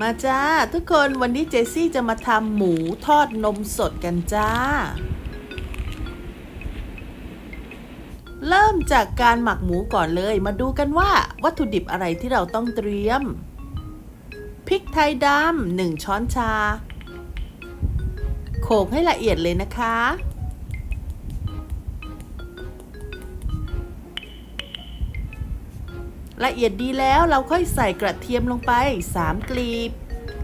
มาจ้า ทุกคนวันนี้เจสซี่จะมาทำหมูทอดนมสดกันจ้า เริ่มจากการหมักหมูก่อนเลย มาดูกันว่าวัตถุดิบอะไรที่เราต้องเตรียม พริกไทยดำหนึ่งช้อนชา โขกให้ละเอียดเลยนะคะ ละเอียดดีแล้วเราค่อยใส่กระเทียมลงไป 3 กลีบ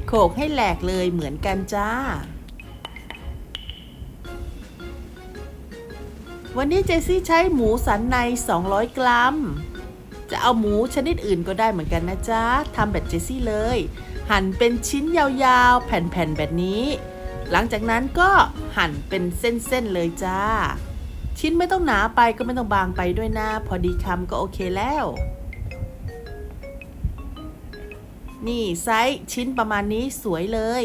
โขกให้แหลกเลยเหมือนกันจ้า วันนี้เจสซี่ใช้หมูสันใน 200 กรัม จะเอาหมูชนิดอื่นก็ได้เหมือนกันนะจ๊ะทำแบบเจสซี่เลย หั่นเป็นชิ้นยาวๆ แผ่นๆ แบบนี้ หลังจากนั้นก็หั่นเป็นเส้นๆ เลยจ้า ชิ้นไม่ต้องหนาไปก็ไม่ต้องบางไปด้วยนะ พอดีคำก็โอเคแล้ว นี่ไซส์ชิ้นประมาณนี้สวยเลย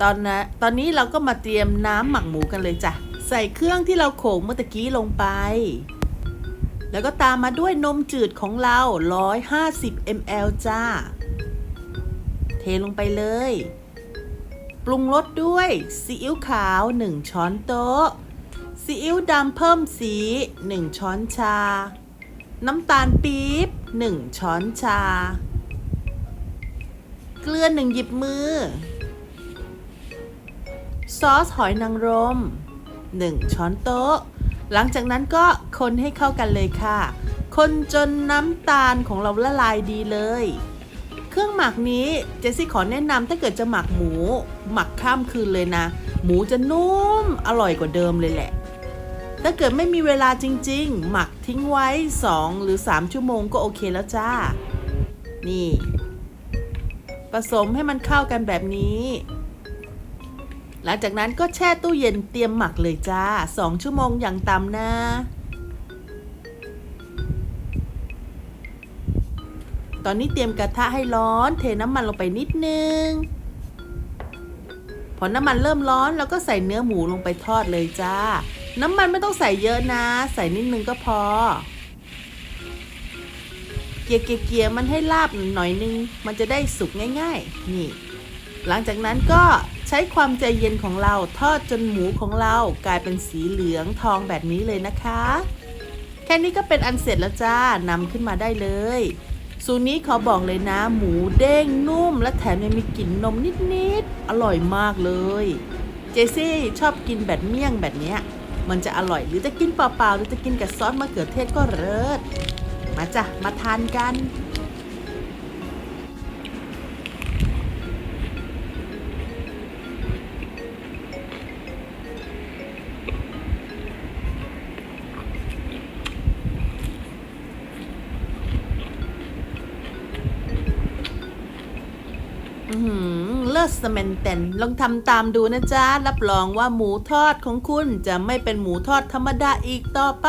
ตอนนะตอนนี้เราก็มาเตรียมน้ำหมักหมูกันเลยจ้ะ ใส่เครื่องที่เราโขลกเมื่อกี้ลงไป แล้วก็ตามมาด้วยนมจืดของเรา 150 ml จ้า เทลงไปเลย ปรุงรสด้วยซีอิ๊วขาว 1 ช้อนโต๊ะซีอิ๊วดำเพิ่มสี 1 ช้อนชา น้ำตาลปี๊บ 1 ช้อนชา เกลือหนึ่งหยิบมือ ซอสหอยนางรม 1 ช้อนโต๊ะ หลังจากนั้นก็คนให้เข้ากันเลยค่ะ คนจนน้ำตาลของเราละลายดีเลย เครื่องหมักนี้เจสซี่ขอแนะนำถ้าเกิดจะหมักหมู หมักข้ามคืนเลยนะ หมูจะนุ่มอร่อยกว่าเดิมเลยแหละ ถ้าเกิดไม่มีเวลาจริง ๆ หมักทิ้งไว้ 2 หรือ 3 ชั่วโมงก็โอเคแล้วจ้า นี่ ผสมให้มันเข้ากันแบบนี้ หลังจากนั้นก็แช่ตู้เย็นเตรียมหมักเลยจ้า 2 ชั่วโมงอย่างต่ำนะตอนนี้เตรียมกระทะให้ร้อน เทน้ำมันลงไปนิดนึง พอน้ำมันเริ่มร้อนเราก็ใส่เนื้อหมูลงไปทอดเลยจ้า น้ำมันไม่ต้องใส่เยอะนะ ใส่นิดนึงก็พอ กียร์เกียร์เกียร์มันให้ลาบหน่อยนึง มันจะได้สุกง่าย ๆ นี่ หลังจากนั้นก็ใช้ความใจเย็นของเราทอดจนหมูของเรากลายเป็นสีเหลืองทองแบบนี้เลยนะคะ แค่นี้ก็เป็นอันเสร็จแล้วจ้านำขึ้นมาได้เลยสูตรนี้ขอบอกเลยนะ หมูเด้งนุ่ม และแถมยังมีกลิ่นนมนิดๆ อร่อยมากเลย เจซี่ชอบกินแบบเมี่ยงแบบเนี้ย มันจะอร่อยหรือจะกินเปล่าๆ หรือจะกินกับซอสมะเขือเทศก็เลิศ มาจ้ะ มาทานกัน อือหือเลิศสเมนเตนลองทำตามดูนะจ๊ะ รับรองว่าหมูทอดของคุณจะไม่เป็นหมูทอดธรรมดาอีกต่อไป